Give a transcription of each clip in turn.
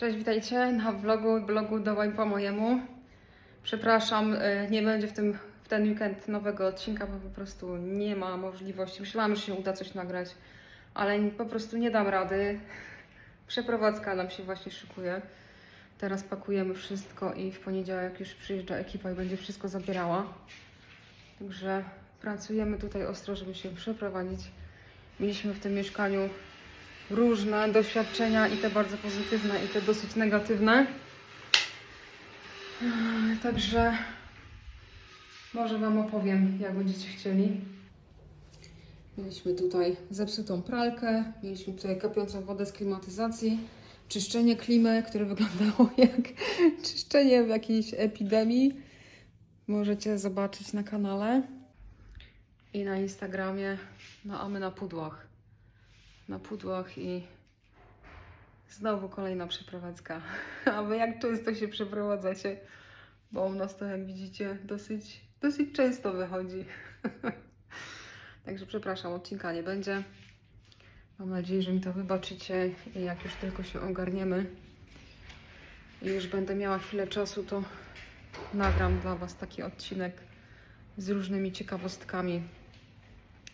Cześć, witajcie na vlogu, blogu Dołaj po mojemu. Przepraszam, y, nie będzie w, tym, w ten weekend nowego odcinka, bo po prostu nie ma możliwości. Myślałam, że się uda coś nagrać, ale po prostu nie dam rady. Przeprowadzka nam się właśnie szykuje. Teraz pakujemy wszystko i w poniedziałek już przyjeżdża ekipa i będzie wszystko zabierała. Także pracujemy tutaj ostro, żeby się przeprowadzić. Mieliśmy w tym mieszkaniu różne doświadczenia i te bardzo pozytywne i te dosyć negatywne. Eee, Także może Wam opowiem, jak będziecie chcieli. Mieliśmy tutaj zepsutą pralkę, mieliśmy tutaj kapiącą wodę z klimatyzacji, czyszczenie klimy, które wyglądało jak czyszczenie w jakiejś epidemii. Możecie zobaczyć na kanale i na Instagramie. No a my na pudłach na pudłach i znowu kolejna przeprowadzka. A wy jak często się przeprowadzacie? Bo u nas to jak widzicie dosyć, dosyć często wychodzi. Także przepraszam, odcinka nie będzie. Mam nadzieję, że mi to wybaczycie i jak już tylko się ogarniemy i już będę miała chwilę czasu, to nagram dla Was taki odcinek z różnymi ciekawostkami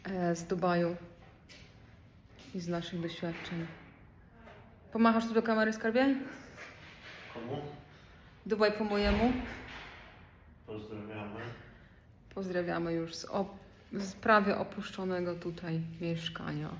e, z Dubaju i z naszych doświadczeń. Pomachasz tu do kamery, skarbie? Komu? Dubaj po mojemu. Pozdrawiamy. Pozdrawiamy już z, z prawie opuszczonego tutaj mieszkania.